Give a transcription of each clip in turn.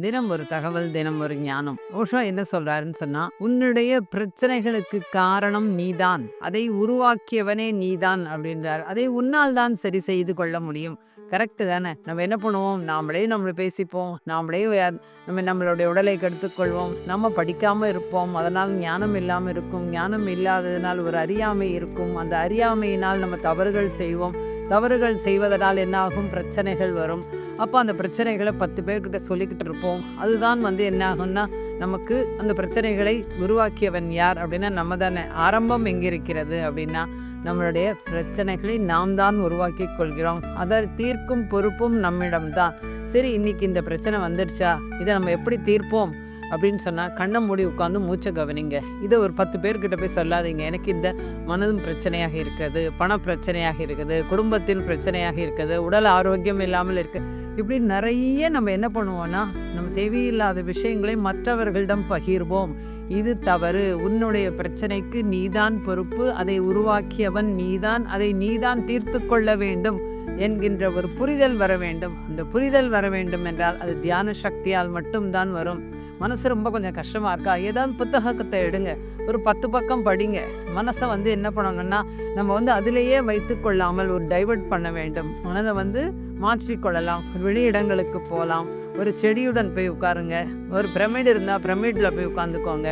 தினம் ஒரு தகவல் தினம் ஒரு ஞானம். ஓஷோ என்ன சொல்றாருன்னு சொன்னா உன்னுடைய பிரச்சனைகளுக்கு காரணம் நீதான். அதை உருவாக்கியவனே நீதான் அப்படின்றாரு. அதை உன்னால் தான் சரி செய்து கொள்ள முடியும். கரெக்டு தானே? நம்ம என்ன பண்ணுவோம்? நாமளே நம்மளை பேசிப்போம். நாமளே நம்ம நம்மளுடைய உடலை கெடுத்துக்கொள்வோம். நம்ம படிக்காமல் இருப்போம். அதனால் ஞானம் இல்லாமல் இருக்கும். ஞானம் இல்லாததினால் ஒரு அறியாமை இருக்கும். அந்த அறியாமையினால் நம்ம தவறுகள் செய்வோம். தவறுகள் செய்வதனால் என்னாகும்? பிரச்சனைகள் வரும். அப்போ அந்த பிரச்சனைகளை பத்து பேர்கிட்ட சொல்லிக்கிட்டு இருப்போம். அதுதான் வந்து என்ன ஆகும்னா நமக்கு அந்த பிரச்சனைகளை உருவாக்கியவன் யார் அப்படின்னா நம்ம தானே. ஆரம்பம் எங்கே இருக்கிறது அப்படின்னா நம்மளுடைய பிரச்சனைகளை நாம் தான் உருவாக்கி கொள்கிறோம். அதை தீர்க்கும் பொறுப்பும் நம்மிடம்தான் சரி இன்னைக்கு இந்த பிரச்சனை வந்துடுச்சா? இதை நம்ம எப்படி தீர்ப்போம்? அப்படின்னு சொன்னால் கண்ணை மூடி உட்காந்து மூச்சை கவனிங்க. இதை ஒரு பத்து பேர்கிட்ட போய் சொல்லாதீங்க. எனக்கு இந்த மனதும் பிரச்சனையாக இருக்கிறது பண பிரச்சனையாக இருக்குது குடும்பத்தில் பிரச்சனையாக இருக்குது உடல் ஆரோக்கியம் இல்லாமல் இருக்குது இப்படி நிறைய நம்ம என்ன பண்ணுவோம்னா நம்ம தேவையில்லாத விஷயங்களை மற்றவர்களிடம் பகிர்வோம். இது தவறு. உன்னுடைய பிரச்சனைக்கு நீதான் பொறுப்பு. அதை உருவாக்கியவன் நீதான். அதை நீதான் தீர்த்து கொள்ள வேண்டும் என்கின்ற ஒரு புரிதல் வர வேண்டும். அந்த புரிதல் வர வேண்டும் என்றால் அது தியான சக்தியால் மட்டும்தான் வரும். மனசு ரொம்ப கொஞ்சம் கஷ்டமாக இருக்கா? ஏதாவது புத்தகத்தை எடுங்க. ஒரு பத்து பக்கம் படிங்க. மனசை வந்து என்ன பண்ணணும்னா நம்ம வந்து அதிலேயே வைத்து கொள்ளாமல் ஒரு டைவர்ட் பண்ண வேண்டும். மனதை வந்து மாற்றிக்கொள்ளலாம் வெளியிடங்களுக்கு போகலாம். ஒரு செடியுடன் போய் உட்காருங்க. ஒரு பிரமிடு இருந்தால் பிரமிடில் போய் உட்காந்துக்கோங்க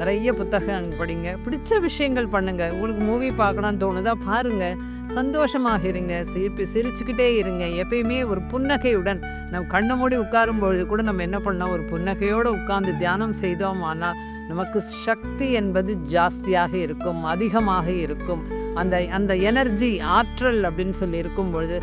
நிறைய புத்தகம் படிங்க. பிடிச்ச விஷயங்கள் பண்ணுங்கள் உங்களுக்கு மூவி பார்க்கணும்னு தோணுதா பாருங்கள் சந்தோஷமாக இருங்க சிரிப்பு சிரிச்சுக்கிட்டே இருங்க. எப்பயுமே ஒரு புன்னகையுடன் நம் கண்ணை மூடி உட்காரும் பொழுது கூட நம்ம என்ன பண்ணலாம்? ஒரு புன்னகையோடு உட்கார்ந்து தியானம் செய்தோம் ஆனால் நமக்கு சக்தி என்பது ஜாஸ்தியாக இருக்கும் அதிகமாக இருக்கும். அந்த அந்த எனர்ஜி ஆற்றல் அப்படின்னு சொல்லி இருக்கும் பொழுது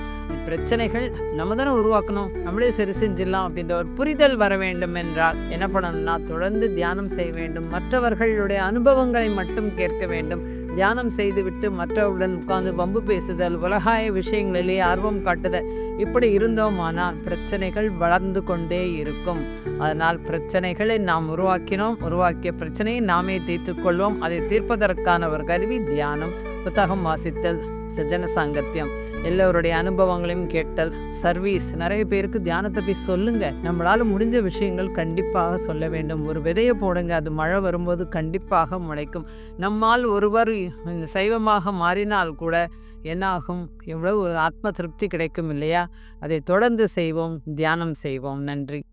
பிரச்சனைகள் நம்ம தானே உருவாக்கணும். நம்மளே சரி செஞ்சிடலாம் அப்படின்ற ஒரு புரிதல் வர வேண்டும் என்றால் என்ன பண்ணணும்னா தொடர்ந்து தியானம் செய்ய வேண்டும். மற்றவர்களுடைய அனுபவங்களை மட்டும் கேட்க வேண்டும். தியானம் செய்துவிட்டு மற்றவருடன் உட்கார்ந்து வம்பு பேசுதல் உலகாய விஷயங்களிலே ஆர்வம் காட்டுதல் இப்படி இருந்தோமானால் பிரச்சனைகள் வளர்ந்து கொண்டே இருக்கும். அதனால் பிரச்சனைகளை நாம் உருவாக்கினோம். உருவாக்கிய பிரச்சனையை நாமே தீர்த்துக்கொள்வோம் அதை தீர்ப்பதற்கான ஒரு கருவி தியானம். புத்தகம் வாசித்தல் சஜன சாங்கத்தியம். எல்லோருடைய அனுபவங்களையும் கேட்டல். சர்வீஸ். நிறைய பேருக்கு தியானத்தை போய் சொல்லுங்க. நம்மளால முடிஞ்ச விஷயங்கள் கண்டிப்பாக சொல்ல வேண்டும். ஒரு விதையை போடுங்க. அது மழை வரும்போது கண்டிப்பாக முளைக்கும். நம்மால் ஒருவர் இந்த சைவமாக மாறினால் கூட என்னாகும்? எவ்வளவு ஒரு ஆத்ம திருப்தி கிடைக்கும் இல்லையா? அதை தொடர்ந்து செய்வோம். தியானம் செய்வோம். நன்றி.